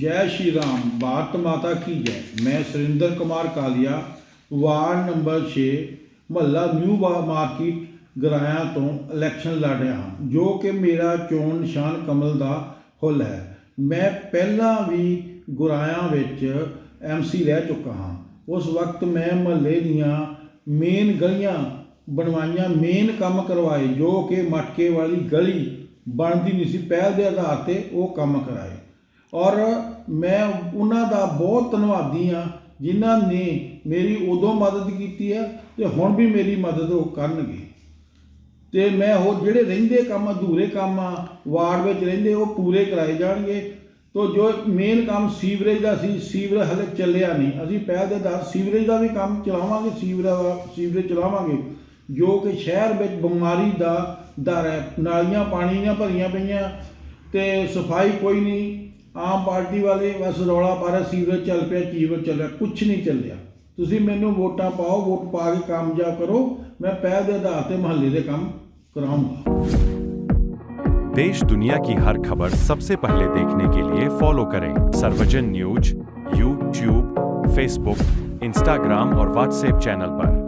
ਜੈ ਸ਼੍ਰੀ ਰਾਮ, ਭਾਰਤ ਮਾਤਾ ਕੀ ਜੈ? ਮੈਂ ਸੁਰਿੰਦਰ ਕੁਮਾਰ ਕਾਲੀਆ, ਵਾਰਡ ਨੰਬਰ 6 ਮਹੱਲਾ ਨਿਊ ਬਾ- ਮਾਰਕੀਟ, ਗਰਾਇਆ ਤੋਂ ਇਲੈਕਸ਼ਨ ਲੜ ਰਿਹਾ ਹਾਂ, ਜੋ ਕਿ ਮੇਰਾ ਚੋਣ ਨਿਸ਼ਾਨ ਕਮਲ ਦਾ ਫੁੱਲ ਹੈ। ਮੈਂ ਪਹਿਲਾਂ ਵੀ ਗੁਰਾਇਆ ਵਿੱਚ ਐਮਸੀ ਰਹਿ ਚੁੱਕਾ ਹਾਂ। ਉਸ ਵਕਤ ਮੈਂ ਮਹੱਲੇ ਦੀਆਂ ਮੇਨ ਗਲੀਆਂ ਬਣਵਾਈਆਂ, ਮੇਨ ਕੰਮ ਕਰਵਾਏ, ਜੋ ਕਿ ਮਟਕੇ ਵਾਲੀ ਗਲੀ ਬਣਦੀ ਨਹੀਂ ਸੀ। ਪਹਿਲ ਦੇ ਆਧਾਰ ਤੇ ਉਹ ਕੰਮ ਕਰਾਏ। ਔਰ ਮੈਂ ਉਹਨਾਂ ਦਾ ਬਹੁਤ ਧੰਨਵਾਦੀ ਆ ਜਿਨ੍ਹਾਂ ਨੇ ਮੇਰੀ ਉਦੋਂ ਮਦਦ ਕੀਤੀ ਹੈ ਤੇ ਹੁਣ ਵੀ ਮੇਰੀ ਮਦਦ ਉਹ ਕਰਨਗੇ। ਤੇ ਮੈਂ ਉਹ ਜਿਹੜੇ ਰਹਿੰਦੇ ਕੰਮ, ਅਧੂਰੇ ਕੰਮ ਆ, ਵਾਰਡ ਵਿੱਚ ਰਹਿੰਦੇ, ਉਹ ਪੂਰੇ ਕਰਾਏ ਜਾਣਗੇ। ਤੋ ਜੋ ਮੇਨ ਕੰਮ ਸੀਵਰੇਜ ਦਾ ਸੀ, ਸੀਵਰੇਜ ਹਲੇ ਚੱਲਿਆ ਨਹੀਂ। ਅਸੀਂ ਪਹਿਲ ਦੇ ਆਧਾਰ ਸੀਵਰੇਜ ਦਾ ਵੀ ਕੰਮ ਚਲਾਵਾਂਗੇ, ਸੀਵਰੇਜ ਸੀਵਰੇਜ ਚਲਾਵਾਂਗੇ। ਜੋ ਕਿ ਸ਼ਹਿਰ ਵਿੱਚ ਬਿਮਾਰੀ ਦਾ ਦਰ ਹੈ, ਨਾਲੀਆਂ ਪਾਣੀ ਦੀਆਂ ਭਰੀਆਂ ਪਈਆਂ, ਤੇ ਸਫ਼ਾਈ ਕੋਈ ਨਹੀਂ ਆਮ ਪਾਰਟੀ ਵਾਲੇ ਬਸ ਰੌਲਾ ਪਾ ਰਹੇ ਸੀਵਰੇਜ ਚੱਲ ਪਿਆ ਚੀਵਰ ਚੱਲਿਆ ਕੁਝ ਨਹੀਂ ਚੱਲਿਆ ਤੁਸੀਂ ਮੈਨੂੰ ਵੋਟਾਂ ਪਾਓ ਵੋਟ ਪਾ ਕੇ ਕਾਮਯਾਬ ਕਰੋ ਮੈਂ ਪਹਿਲ ਦੇ ਆਧਾਰ ਤੇ ਮਹੱਲੇ ਦੇ ਕੰਮ ਕਰਾਉਂਗਾ देश दुनिया की हर खबर सबसे पहले देखने के लिए फॉलो करें Sarvajan news YouTube Facebook Instagram और व्हाट्सएप चैनल पर